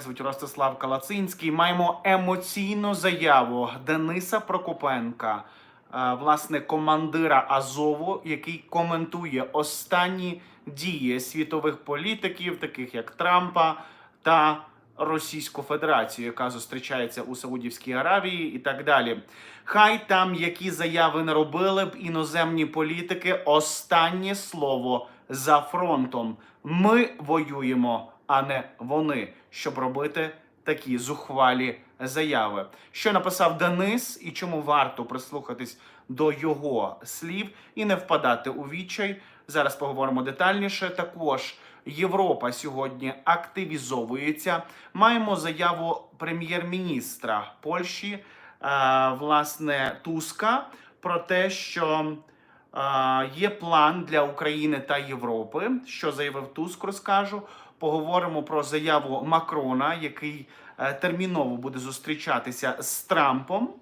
звуть Ростислав Калацинський. Маємо емоційну заяву Дениса Прокопенка, е, власне, командира Азову, який коментує останні дії світових політиків, таких як Трампа та Російську Федерацію, яка зустрічається у Саудівській Аравії, і так далі. Хай там які заяви не робили б іноземні політики. Останнє слово за фронтом. Ми воюємо, а не вони, щоб робити такі зухвалі заяви. Що написав Денис, і чому варто прислухатись до його слів і не впадати у відчай. Зараз поговоримо детальніше. Також Європа сьогодні активізовується. Маємо заяву прем'єр-міністра Польщі, е, власне, Туска, про те, що е, є план для України та Європи. Що заявив Туск, розкажу. Поговоримо про заяву Макрона, який е, терміново буде зустрічатися з Трампом,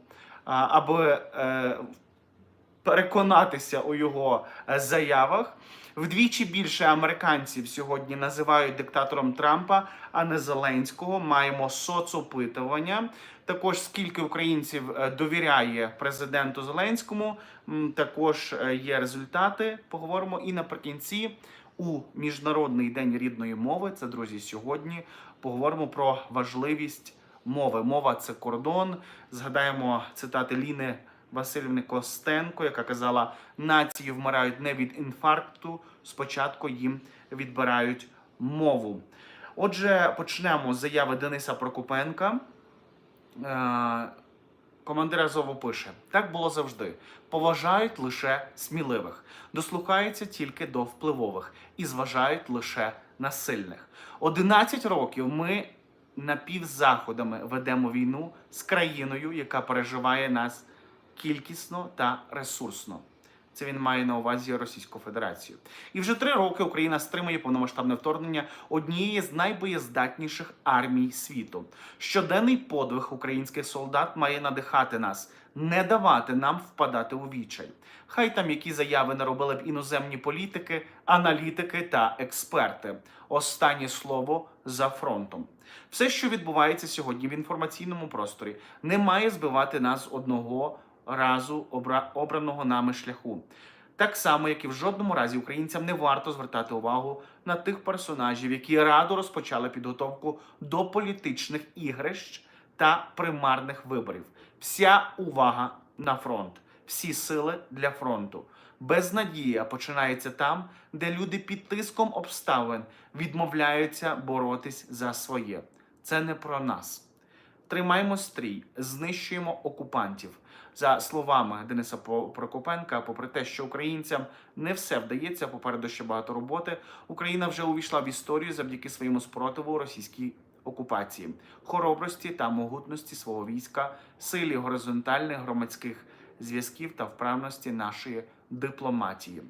аби е, переконатися у його е, заявах. Вдвічі більше американців сьогодні називають диктатором Трампа, а не Зеленського. Маємо соцопитування. Також скільки українців е, довіряє президенту Зеленському, також е, є результати. Поговоримо і наприкінці у міжнародний день рідної мови. Це друзі сьогодні. Поговоримо про важливість мови. Мова це кордон. Згадаємо цитати Ліни Васильівни Костенко, яка казала: нації вмирають не від інфаркту, спочатку їм відбирають мову. Отже, почнемо з заяви Дениса Прокопенка. Командир Азову пише: так було завжди. Поважають лише сміливих, дослухаються тільки до впливових і зважають лише на сильних. 11 років ми напівзаходами ведемо війну з країною, яка переживає нас кількісно та ресурсно. Це він має на увазі Російську Федерацію. І вже три роки Україна стримує повномасштабне вторгнення однієї з найбоєздатніших армій світу. Щоденний подвиг українських солдат має надихати нас, не давати нам впадати у відчай. Хай там які заяви не робили б іноземні політики, аналітики та експерти. Останнє слово за фронтом. Все, що відбувається сьогодні в інформаційному просторі, не має збивати нас одного разу обра- обраного нами шляху. Так само, як і в жодному разі українцям не варто звертати увагу на тих персонажів, які радо розпочали підготовку до політичних ігрищ та примарних виборів. Вся увага на фронт, всі сили для фронту. Безнадія починається там, де люди під тиском обставин відмовляються боротись за своє. Це не про нас. Тримаємо стрій, знищуємо окупантів. За словами Дениса Прокопенка, попри те, що українцям не все вдається, попереду ще багато роботи. Україна вже увійшла в історію завдяки своєму спротиву російській окупації, хоробрості та могутності свого війська, силі горизонтальних громадських зв'язків та вправності нашої дипломатії.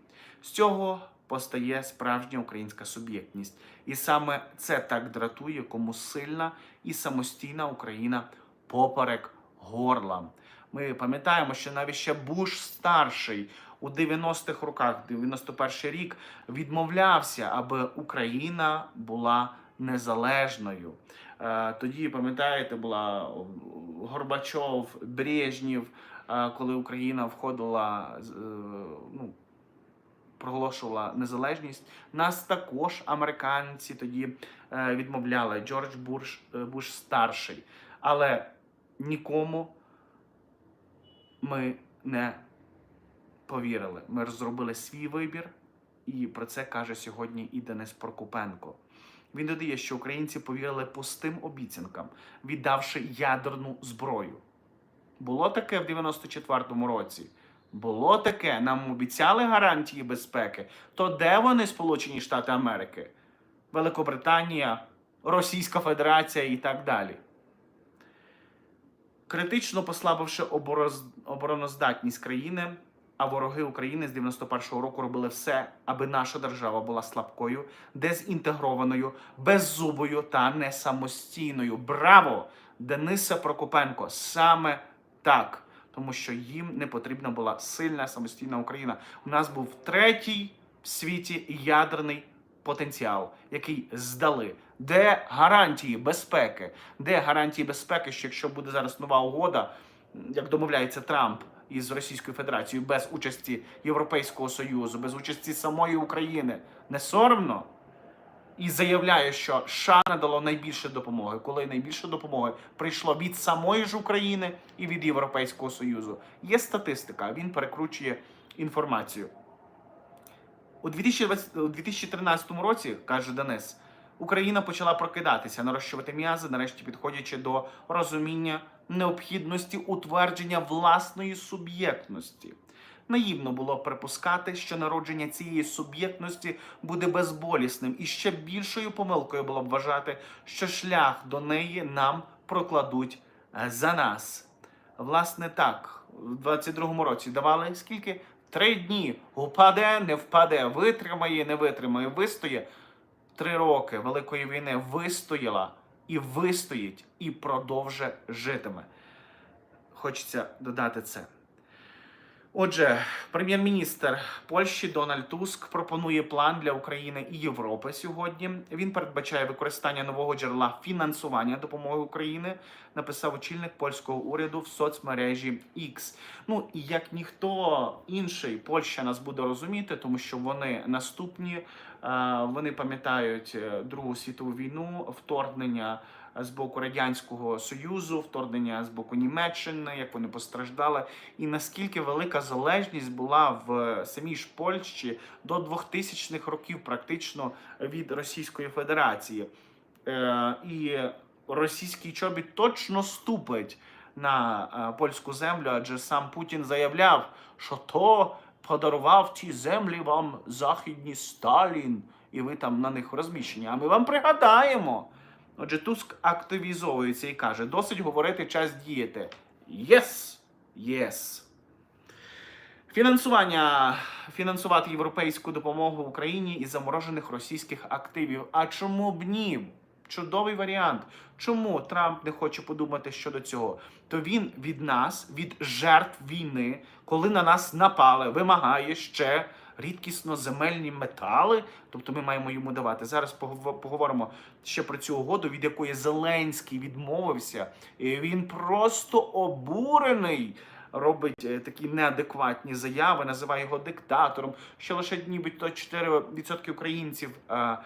З цього постає справжня українська суб'єктність, і саме це так дратує, кому сильна і самостійна Україна поперек горла. Ми пам'ятаємо, що навіть ще Буш старший у 90-х роках, 91 рік, відмовлявся, аби Україна була незалежною. Е, Тоді, пам'ятаєте, була Горбачов, Брежнєв, е, коли Україна входила е, ну, проголошувала незалежність. Нас також американці тоді е, відмовляли Джордж Буш, е, Буш старший. Але нікому ми не повірили. Ми зробили свій вибір, і про це каже сьогодні і Денис Прокопенко. Він додає, що українці повірили пустим обіцянкам, віддавши ядерну зброю. Було таке в 94-му році. Було таке, нам обіцяли гарантії безпеки. То де вони, Сполучені Штати Америки? Великобританія, Російська Федерація і так далі. Критично послабивши обороноздатність країни, а вороги України з 91-го року робили все, аби наша держава була слабкою, дезінтегрованою, беззубою та не самостійною. Браво! Дениса Прокопенко! Саме так. Тому що їм не потрібна була сильна самостійна Україна. У нас був третій в світі ядерний потенціал, який здали. Де гарантії безпеки? Де гарантії безпеки, що якщо буде зараз нова угода, як домовляється Трамп із Російською Федерацією, без участі Європейського Союзу, без участі самої України, не соромно? І заявляє, що США надало найбільше допомоги, коли найбільше допомоги прийшло від самої ж України і від Європейського Союзу. Є статистика, він перекручує інформацію. У 2020 у 2013 році, каже Денис, Україна почала прокидатися, нарощувати м'язи, нарешті підходячи до розуміння необхідності утвердження власної суб'єктності. Наївно було припускати, що народження цієї суб'єктності буде безболісним, і ще більшою помилкою було б вважати, що шлях до неї нам прокладуть е, за нас. Власне, так, в 22-му році давали скільки? Три дні. Упаде, не впаде, витримає, не витримає, вистоє. Три роки Великої війни вистояла і вистоїть, і продовже житиме. Хочеться додати це. Отже, прем'єр-міністр Польщі Дональд Туск пропонує план для України і Європи сьогодні. Він передбачає використання нового джерела фінансування допомоги України. Написав очільник польського уряду в соцмережі X. Ну і як ніхто інший, Польща нас буде розуміти, тому що вони наступні. е, Вони пам'ятають е, Другу світову війну, вторгнення з боку радянського союзу, вторгнення з боку Німеччини, як вони постраждали, і наскільки велика залежність була в самій ж Польщі до 2000-х років, практично від Російської Федерації. Е, і російський чобіт точно ступить на е, польську землю, адже сам Путін заявляв, що то подарував ті землі вам західні Сталін, і ви там на них розміщені. А ми вам пригадаємо. Отже, Туск активізовується і каже: досить говорити, час діяти. Єс! Єс! Фінансування фінансувати європейську допомогу Україні із заморожених російських активів. А чому б ні? Чудовий варіант. Чому Трамп не хоче подумати щодо цього? То він від нас, від жертв війни, коли на нас напали, вимагає ще рідкісно земельні метали. Тобто ми маємо йому давати. Зараз погов- поговоримо ще про цю угоду, від якої Зеленський відмовився. І він просто обурений. Робить е, такі неадекватні заяви, називає його диктатором, що лише нібито 4% українців е,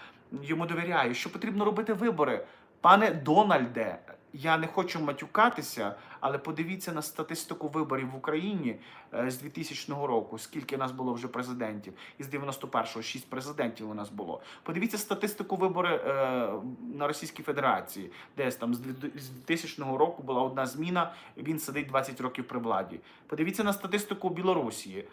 йому довіряє, що потрібно робити вибори. Пане Дональде, я не хочу матюкатися, але подивіться на статистику виборів в Україні е, з 2000 року. Скільки нас було вже президентів, із 91-го 6 президентів у нас було. Подивіться статистику вибори е, на Російській Федерації, десь там з 2000 року була одна зміна. Він сидить 20 років при владі. Подивіться на статистику Білорусі.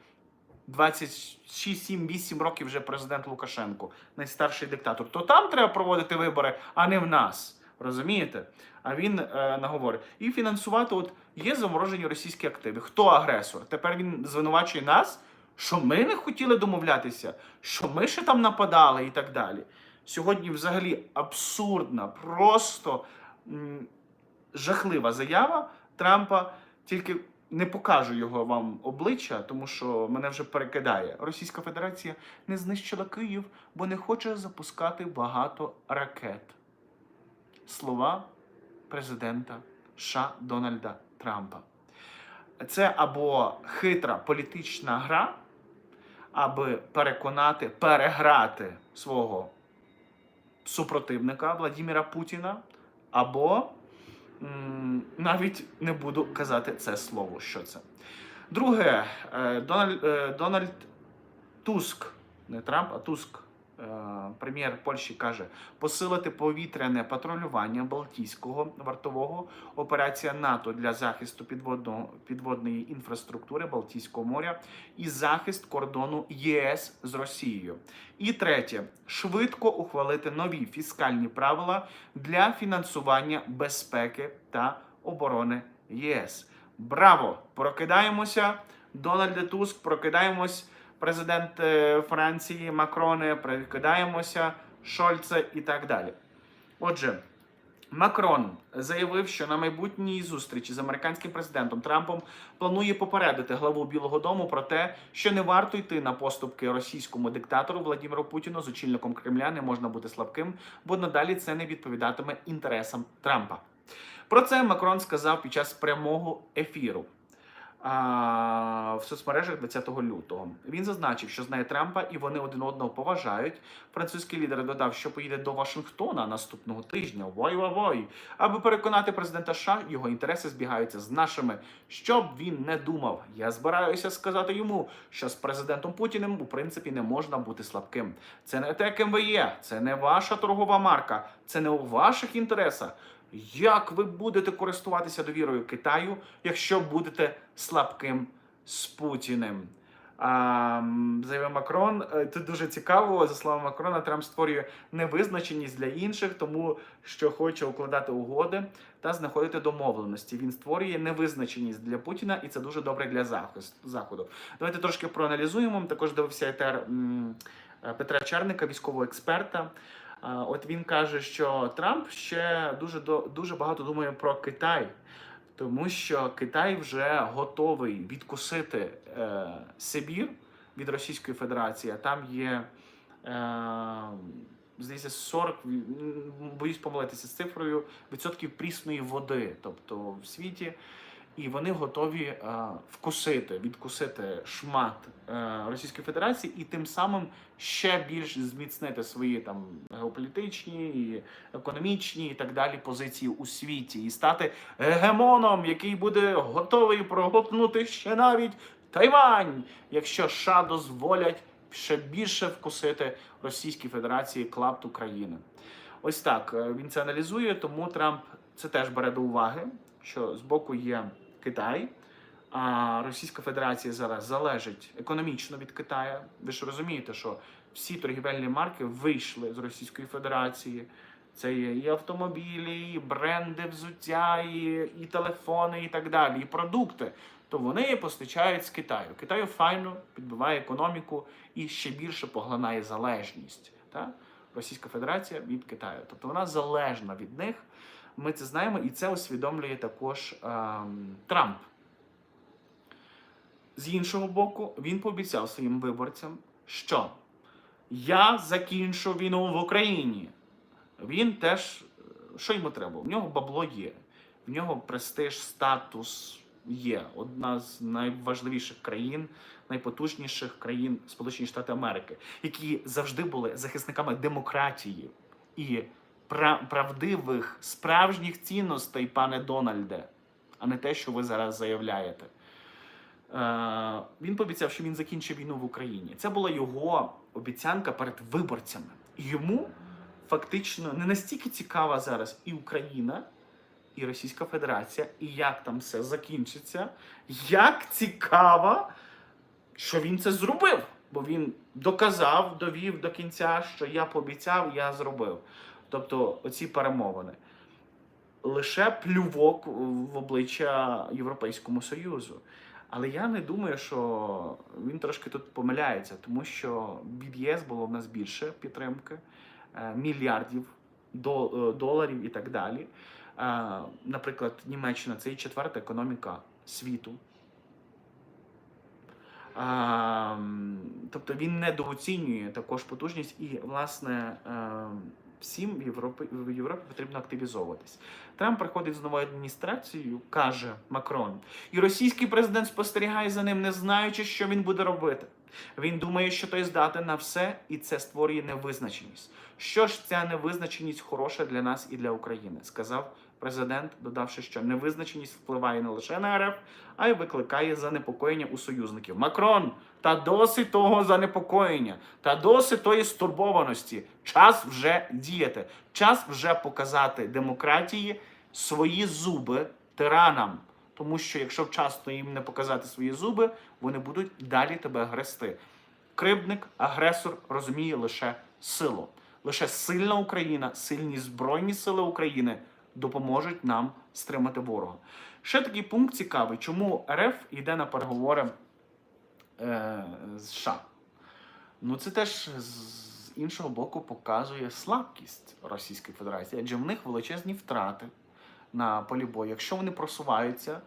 26, 7, 8 років вже президент Лукашенко, найстарший диктатор. То там треба проводити вибори, а не в нас. Розумієте? А він е, наговорить. І фінансувати, от є заморожені російські активи. Хто агресор? Тепер він звинувачує нас, що ми не хотіли домовлятися, що ми ще там нападали і так далі. Сьогодні взагалі абсурдна, просто м, жахлива заява Трампа. Тільки не покажу його вам обличчя, тому що мене вже перекидає. Російська Федерація не знищила Київ, бо не хоче запускати багато ракет. Слова президента США Дональда Трампа. Це або хитра політична гра, аби переконати, переграти свого супротивника Владимира Путіна, або м, навіть не буду казати це слово. Що це? Друге, е, Дональд, е, Дональд Туск, не Трамп, а Туск, прем'єр Польщі, каже: посилити повітряне патрулювання Балтійського вартового операція НАТО для захисту підводного підводної інфраструктури Балтійського моря і захист кордону ЄС з Росією. І третє, швидко ухвалити нові фіскальні правила для фінансування безпеки та оборони ЄС. Браво! Прокидаємося, Дональде Туск, прокидаємось, президент е, Франції Макроне, прокидаємося, Шольце і так далі. Отже, Макрон заявив, що на майбутній зустрічі з американським президентом Трампом планує попередити главу Білого Дому про те, що не варто йти на поступки російському диктатору Владимиру Путіну з очільником Кремля не можна бути слабким, бо надалі це не відповідатиме інтересам Трампа. Про це Макрон сказав під час прямого ефіру в соцмережах 20 лютого. Він зазначив, що знає Трампа і вони один одного поважають. Французький лідер додав, що поїде до Вашингтона наступного тижня. Вой-вой-вой! Аби переконати президента США, його інтереси збігаються з нашими. Що б він не думав, я збираюся сказати йому, що з президентом Путіним у принципі не можна бути слабким. Це не те, ким ви є, це не ваша торгова марка, це не у ваших інтересах. Як ви будете користуватися довірою Китаю, якщо будете слабким з Путіним? Заявив Макрон. Це дуже цікаво. За словами Макрона, Трамп створює невизначеність для інших, тому що хоче укладати угоди та знаходити домовленості. Він створює невизначеність для Путіна, і це дуже добре для заходу. Давайте трошки проаналізуємо. Також дивився етер Петра Черника, військового експерта. От він каже, що Трамп ще дуже дуже багато думає про Китай, тому що Китай вже готовий відкусити е, Сибір від Російської Федерації. Там є е, здається 40, боюсь помилитися з цифрою відсотків прісної води, тобто в світі. І вони готові е, вкусити, відкусити шмат е, Російської Федерації і тим самим ще більш зміцнити свої там геополітичні, і економічні і так далі позиції у світі, і стати гегемоном, який буде готовий проглотнути ще навіть Тайвань, якщо США дозволять ще більше вкусити Російській Федерації клапт України. Ось так е, він це аналізує, тому Трамп це теж бере до уваги, що з боку є Китай, а Російська Федерація зараз залежить економічно від Китаю. Ви ж розумієте, що всі торгівельні марки вийшли з Російської Федерації. Це є і автомобілі, і бренди взуття, і, і телефони, і так далі, і продукти. То вони постачають з Китаю. Китаю файно підбиває економіку і ще більше поглинає залежність. Так? Російська Федерація від Китаю. Тобто вона залежна від них. Ми це знаємо, і це усвідомлює також ем, Трамп. З іншого боку, він пообіцяв своїм виборцям, що я закінчу війну в Україні. Він теж, е, що йому треба? В нього бабло є, в нього престиж, статус є. Одна з найважливіших країн, найпотужніших країн Сполучені Штати Америки, які завжди були захисниками демократії і правдивих справжніх цінностей, пане Дональде, а не те, що ви зараз заявляєте. Е, він пообіцяв, що він закінчить війну в Україні. Це була його обіцянка перед виборцями. Йому фактично не настільки цікава зараз і Україна, і Російська Федерація, і як там все закінчиться. Як цікаво, що він це зробив. Бо він доказав, довів до кінця, що я пообіцяв, я зробив. Тобто, оці перемовини. Лише плювок в обличчя Європейському Союзу. Але я не думаю, що він трошки тут помиляється, тому що від ЄС було в нас більше підтримки, е, мільярдів е, доларів і так далі. Е, Наприклад, Німеччина це і четверта економіка світу. Тобто він недооцінює також потужність і, власне, всім в Європі, в Європі потрібно активізовуватись. Трамп приходить з новою адміністрацією, каже Макрон, і російський президент спостерігає за ним, не знаючи, що він буде робити. Він думає, що той здатен на все, і це створює невизначеність. Що ж ця невизначеність хороша для нас і для України, сказав президент, додавши, що невизначеність впливає не лише на РФ, а й викликає занепокоєння у союзників. Макрон, та досить того занепокоєння, та досить тої стурбованості. Час вже діяти, час вже показати демократії свої зуби тиранам. Тому що якщо вчасно їм не показати свої зуби, вони будуть далі тебе грести. Кривдник, агресор розуміє лише силу. Лише сильна Україна, сильні Збройні сили України допоможуть нам стримати ворога. Ще такий пункт цікавий, чому РФ йде на переговори е, з США. Ну, це теж з іншого боку показує слабкість Російської Федерації, адже в них величезні втрати на полі бою. Якщо вони просуваються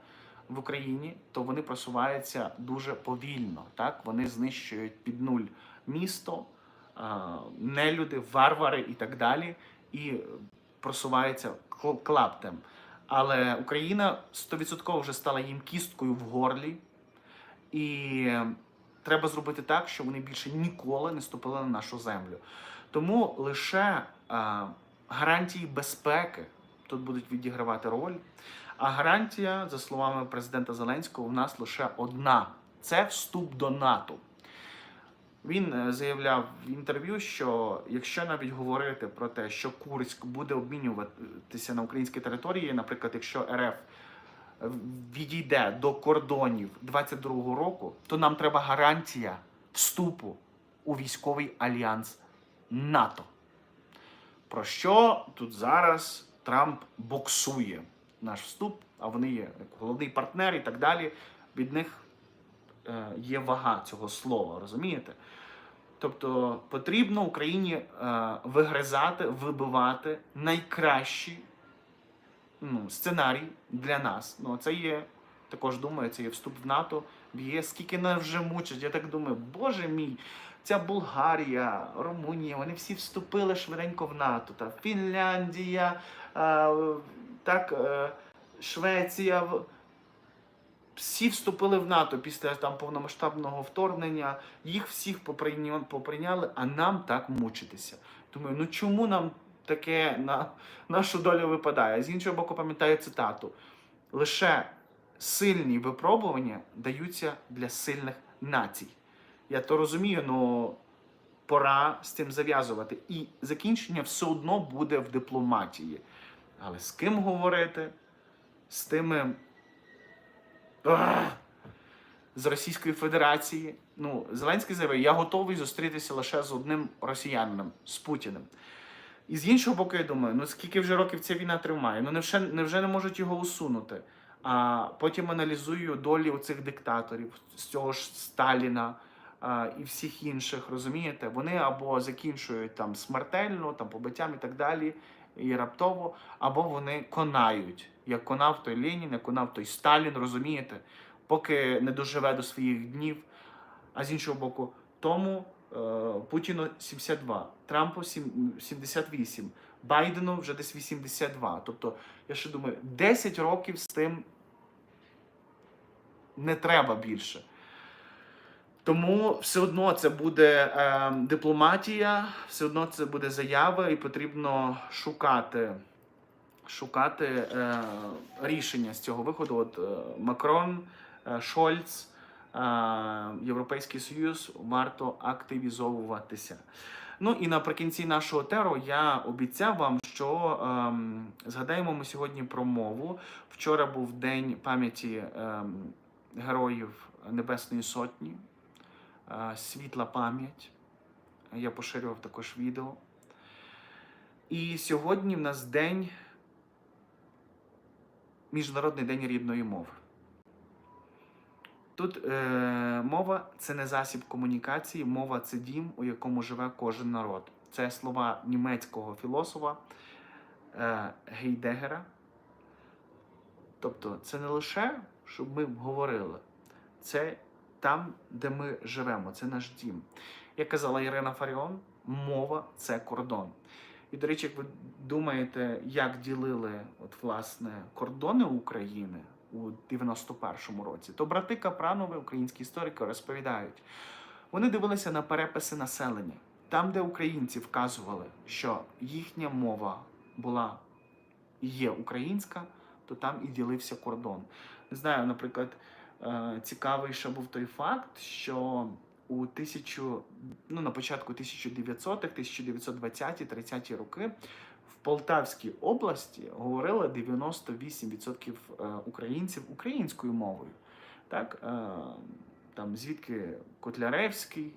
в Україні, то вони просуваються дуже повільно. Так вони знищують під нуль місто, нелюди, варвари і так далі, і просуваються кл- клаптем. Але Україна 100% вже стала їм кісткою в горлі, і треба зробити так, щоб вони більше ніколи не ступили на нашу землю. Тому лише а, гарантії безпеки тут будуть відігравати роль. А гарантія, за словами президента Зеленського, у нас лише одна: це вступ до НАТО. Він е, заявляв в інтерв'ю, що якщо навіть говорити про те, що Курськ буде обмінюватися на українській території, наприклад, якщо РФ відійде до кордонів 22-го року, то нам треба гарантія вступу у військовий альянс НАТО. Про що тут зараз Трамп боксує наш вступ, а вони є як головний партнер і так далі. Від них е, є вага цього слова, розумієте? Тобто потрібно Україні е, вигризати, вибивати найкращі ну, сценарій для нас. Ну, це є, також думаю, це є вступ в НАТО, в. Скільки нас вже мучать. Я так думаю, боже мій, ця Болгарія, Румунія, вони всі вступили швиденько в НАТО. Та Фінляндія, е, так, е, Швеція. Всі вступили в НАТО після там повномасштабного вторгнення. Їх всіх поприйняли, а нам так мучитися. Думаю, ну чому нам таке на нашу долю випадає? З іншого боку, пам'ятаю цитату: лише сильні випробування даються для сильних націй. Я то розумію, але пора з цим зав'язувати. І закінчення все одно буде в дипломатії. Але з ким говорити? З тими. З Російської Федерації. Ну, Зеленський заявив, я готовий зустрітися лише з одним росіянином, з Путіним. І з іншого боку, я думаю, ну скільки вже років ця війна тримає? Ну невже, невже не можуть його усунути? А потім аналізую долі оцих диктаторів, з цього ж Сталіна а, і всіх інших, розумієте? Вони або закінчують там смертельно, там побиттям і так далі, і раптово, або вони конають, як конав той Ленін, як конав той Сталін, розумієте? Поки не доживе до своїх днів. А з іншого боку, тому е, Путіну 72, Трампу сім- 78, Байдену вже десь 82. Тобто, я ще думаю, 10 років з тим не треба більше. Тому все одно це буде е, дипломатія, все одно це буде заява, і потрібно шукати, шукати е, рішення з цього виходу. От е, Макрон, е, Шольц, е, Європейський Союз варто активізовуватися. Ну і наприкінці нашого теру я обіцяв вам, що ем, згадаємо ми сьогодні про мову. Вчора був день пам'яті ем, героїв Небесної Сотні, е, світла пам'ять. Я поширював також відео. І сьогодні в нас день Міжнародний день рідної мови. Тут е, мова це не засіб комунікації, мова це дім, у якому живе кожен народ. Це слова німецького філософа е, Гейдегера. Тобто, це не лише, щоб ми говорили, це там, де ми живемо, це наш дім. Як казала Ірина Фаріон, мова це кордон. І, до речі, як ви думаєте, як ділили от, власне, кордони України у 91-му році, то брати Капранови, українські історики, розповідають, вони дивилися на переписи населення. Там, де українці вказували, що їхня мова була і є українська, то там і ділився кордон. Не знаю, наприклад, е, цікавий ще був той факт, що у тисячу, ну, на початку 1900-х, 1920-ті, 30-ті роки в Полтавській області говорили 98% е, українців українською мовою. Так, е, там звідки Котляревський, е,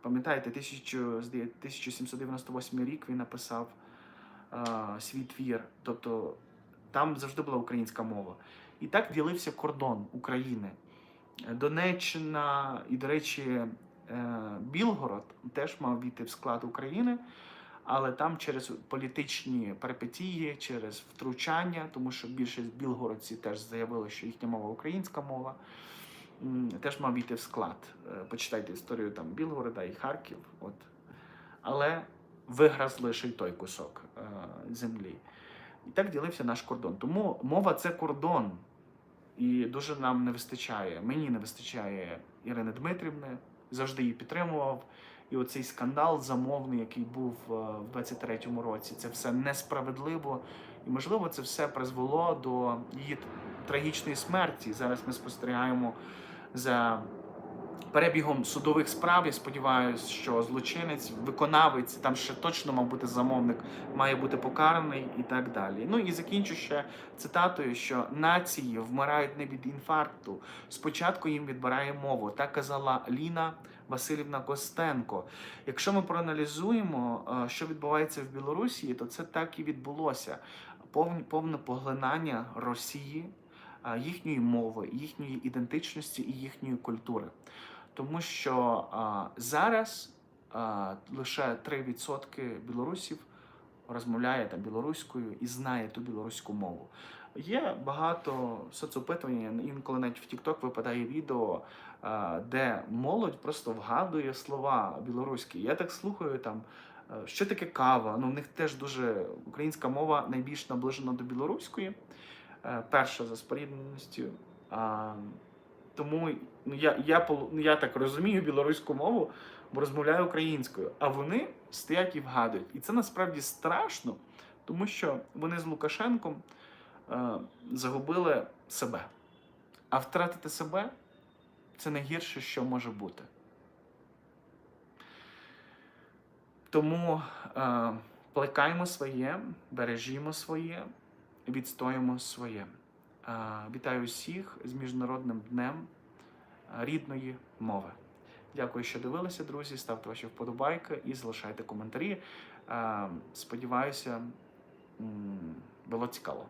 пам'ятаєте, 1798 рік він написав свій твір. Тобто там завжди була українська мова. І так ділився кордон України. Донеччина і, до речі, Е, Білгород теж мав війти в склад України, але там через політичні перипетії, через втручання, тому що більшість білгородці теж заявили, що їхня мова українська мова, теж мав війти в склад. Е, Почитайте історію там Білгорода і Харків. От. Але виграв ще й той кусок е, землі. І так ділився наш кордон. Тому мова це кордон. І дуже нам не вистачає. Мені не вистачає Ірини Дмитрівни, завжди її підтримував. І оцей скандал замовний, який був е, в 23-му році, це все несправедливо. І можливо, це все призвело до її трагічної смерті. Зараз ми спостерігаємо за перебігом судових справ. Я сподіваюся, що злочинець, виконавець, там ще точно мав бути замовник, має бути покараний і так далі. Ну і закінчу ще цитатою, що нації вмирають не від інфаркту. Спочатку їм відбирає мову. Так казала Ліна Васильівна Костенко. Якщо ми проаналізуємо, е, що відбувається в Білорусі, то це так і відбулося. Повне, поглинання Росії, е, їхньої мови, їхньої ідентичності і їхньої культури. Тому що а, зараз а, лише 3% білорусів розмовляє там білоруською і знає ту білоруську мову. Є багато соцопитувань, інколи навіть в TikTok випадає відео, де молодь просто вгадує слова білоруські. Я так слухаю там. Що таке кава? Ну, в них теж дуже українська мова найбільш наближена до білоруської, е, перша за спорідненістю. Тому я, я, ну, я так розумію білоруську мову, бо розмовляю українською, а вони стоять і вгадують. І це насправді страшно, тому що вони з Лукашенком е, загубили себе. А втратити себе це найгірше, що може бути. Тому е, плекаємо своє, бережімо своє, відстоїмо своє. Е, Вітаю всіх з Міжнародним днем рідної мови. Дякую, що дивилися, друзі. Ставте ваші вподобайки і залишайте коментарі. Е, Сподіваюся, було цікаво.